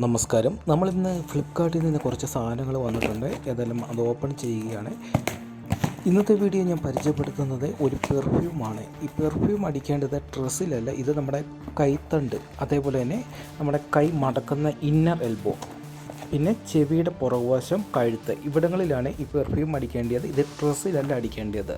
നമസ്കാരം. നമ്മളിന്ന് ഫ്ലിപ്പ്കാർട്ടിൽ നിന്ന് കുറച്ച് സാധനങ്ങൾ വന്നിട്ടുണ്ട്. ഏതായാലും അത് ഓപ്പൺ ചെയ്യുകയാണ്. ഇന്നത്തെ വീഡിയോ ഞാൻ പരിചയപ്പെടുത്തുന്നത് ഒരു പെർഫ്യൂമാണ് ഈ പെർഫ്യൂം അടിക്കേണ്ടത് ഡ്രസ്സിലല്ല ഇത് നമ്മുടെ കൈത്തണ്ട്. അതേപോലെ തന്നെ നമ്മുടെ കൈ മടക്കുന്ന ഇന്നർ എൽബോ പിന്നെ ചെവിയുടെ പുറകുവശം കഴുത്ത്. ഇവിടങ്ങളിലാണ് ഈ പെർഫ്യൂം അടിക്കേണ്ടത്. ഇത് ഡ്രസ്സിലല്ല അടിക്കേണ്ടത്.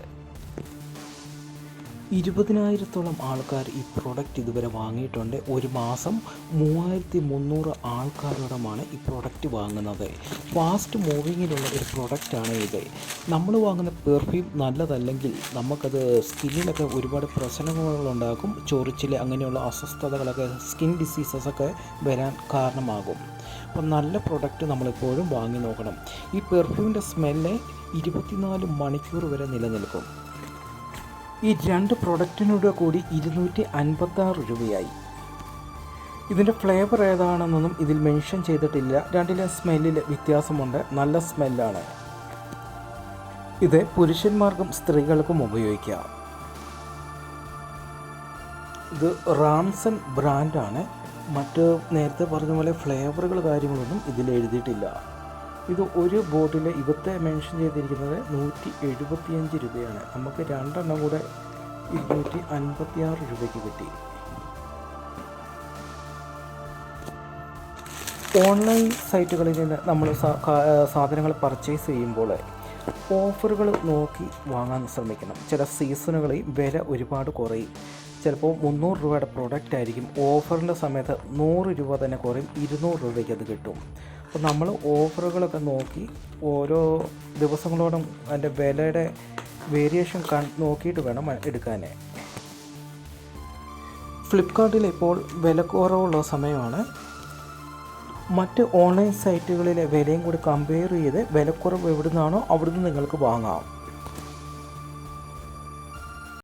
ഇരുപതിനായിരത്തോളം ആൾക്കാർ ഈ പ്രോഡക്റ്റ് ഇതുവരെ വാങ്ങിയിട്ടുണ്ട്. ഒരു മാസം മൂവായിരത്തി മുന്നൂറ് ആൾക്കാരോടമാണ് ഈ പ്രോഡക്റ്റ് വാങ്ങുന്നത്. ഫാസ്റ്റ് മൂവിങ്ങിലുള്ള ഒരു പ്രോഡക്റ്റാണ് ഇത്. നമ്മൾ വാങ്ങുന്ന പെർഫ്യൂം നല്ലതല്ലെങ്കിൽ നമുക്കത് സ്കിന്നിലൊക്കെ ഒരുപാട് പ്രശ്നങ്ങളുണ്ടാക്കും. ചൊറിച്ചിൽ അങ്ങനെയുള്ള അസ്വസ്ഥതകളൊക്കെ സ്കിൻ ഡിസീസസ് ഒക്കെ വരാൻ കാരണമാകും. അപ്പം നല്ല പ്രൊഡക്റ്റ് നമ്മളെപ്പോഴും വാങ്ങി നോക്കണം. ഈ പെർഫ്യൂമിന്റെ സ്മെല്ല് ഇരുപത്തിനാല് മണിക്കൂർ വരെ നിലനിൽക്കും. ഈ രണ്ട് പ്രൊഡക്റ്റിനോട് കൂടി ഇരുന്നൂറ്റി അൻപത്താറ് രൂപയായി. ഇതിന്റെ ഫ്ലേവർ ഏതാണെന്നൊന്നും ഇതിൽ മെൻഷൻ ചെയ്തിട്ടില്ല. രണ്ടിലെ സ്മെല്ലിൽ വ്യത്യാസമുണ്ട്. നല്ല സ്മെല്ലാണ് ഇത് പുരുഷന്മാർക്കും സ്ത്രീകൾക്കും ഉപയോഗിക്കാം. ഇത് റാംസൺ ബ്രാൻഡാണ്. മറ്റ് നേരത്തെ പറഞ്ഞ പോലെ ഫ്ലേവറുകൾ കാര്യങ്ങളൊന്നും ഇതിൽ എഴുതിയിട്ടില്ല. ഇത് ഒരു ബോട്ടിൽ ഇവിടുത്തെ മെൻഷൻ ചെയ്തിരിക്കുന്നത് നൂറ്റി എഴുപത്തിയഞ്ച് രൂപയാണ്. നമുക്ക് രണ്ടെണ്ണം കൂടെ ഇരുന്നൂറ്റി അൻപത്തി ആറ് രൂപയ്ക്ക് കിട്ടി. ഓൺലൈൻ സൈറ്റുകളിൽ നിന്ന് നമ്മൾ സാധനങ്ങൾ പർച്ചേസ് ചെയ്യുമ്പോൾ ഓഫറുകൾ നോക്കി വാങ്ങാൻ ശ്രമിക്കണം. ചില സീസണുകളിൽ വില ഒരുപാട് കുറയും. ചിലപ്പോൾ മുന്നൂറ് രൂപയുടെ പ്രോഡക്റ്റ് ആയിരിക്കും. ഓഫറിന്റെ സമയത്ത് നൂറ് രൂപ തന്നെ കുറയും. ഇരുന്നൂറ് രൂപയ്ക്ക് അത് കിട്ടും. അപ്പോൾ നമ്മൾ ഓഫറുകളൊക്കെ നോക്കി ഓരോ ദിവസങ്ങളോടും അതിന്റെ വിലയുടെ വേരിയേഷൻ നോക്കിയിട്ട് വേണം എടുക്കാൻ ഫ്ലിപ്കാർട്ടിൽ ഇപ്പോൾ വില കുറവുള്ള സമയമാണ്. മറ്റ് ഓൺലൈൻ സൈറ്റുകളിലെ വിലയും കൂടി കമ്പയർ ചെയ്ത് വിലക്കുറവ് എവിടുന്നാണോ അവിടുന്ന് നിങ്ങൾക്ക് വാങ്ങാം.